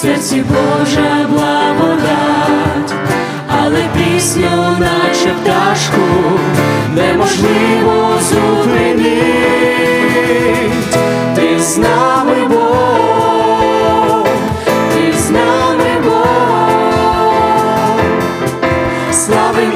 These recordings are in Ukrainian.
серці Божа благодать, але пісню, наче пташку, неможливо зупинить. Ти з нами Бог, ти з нами Бог, славим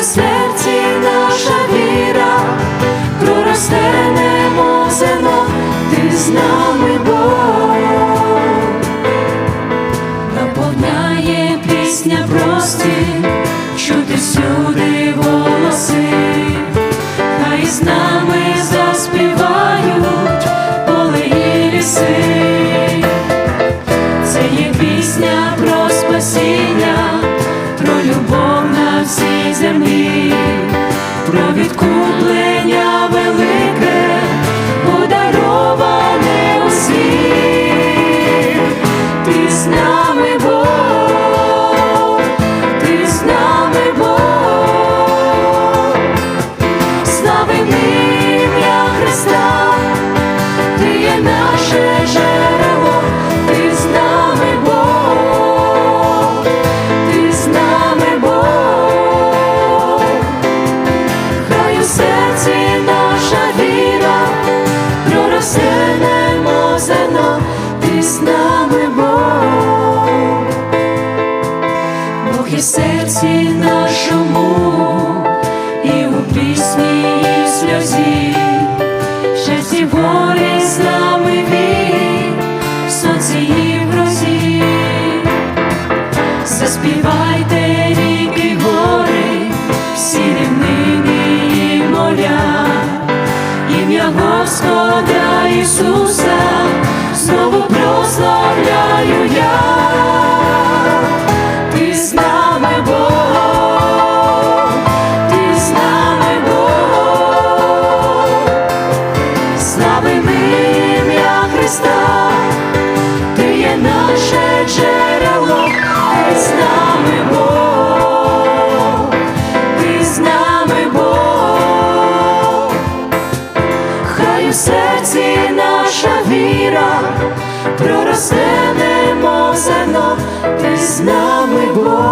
у серці наша віра. Проросте немо зерно, ти з нами Бог, наповняє пісня простір, чути всюди голоси, хай з нами заспівають землі, З нами Бог, Бог є серці нашому, і у пісні, і в сльозі, щасті горі з нами він, в сонці і в грозі. Заспівайте ріки, гори, всі рівнини і моря, ім'я Господа Ісуса знову прославляю я. Ти з нами Бог, ти з нами Бог, славим ім'я Христа, ти є наше джерело, ти з нами Бог, ти з нами Бог, хай у проросте немов зерно, ти з нами Бог.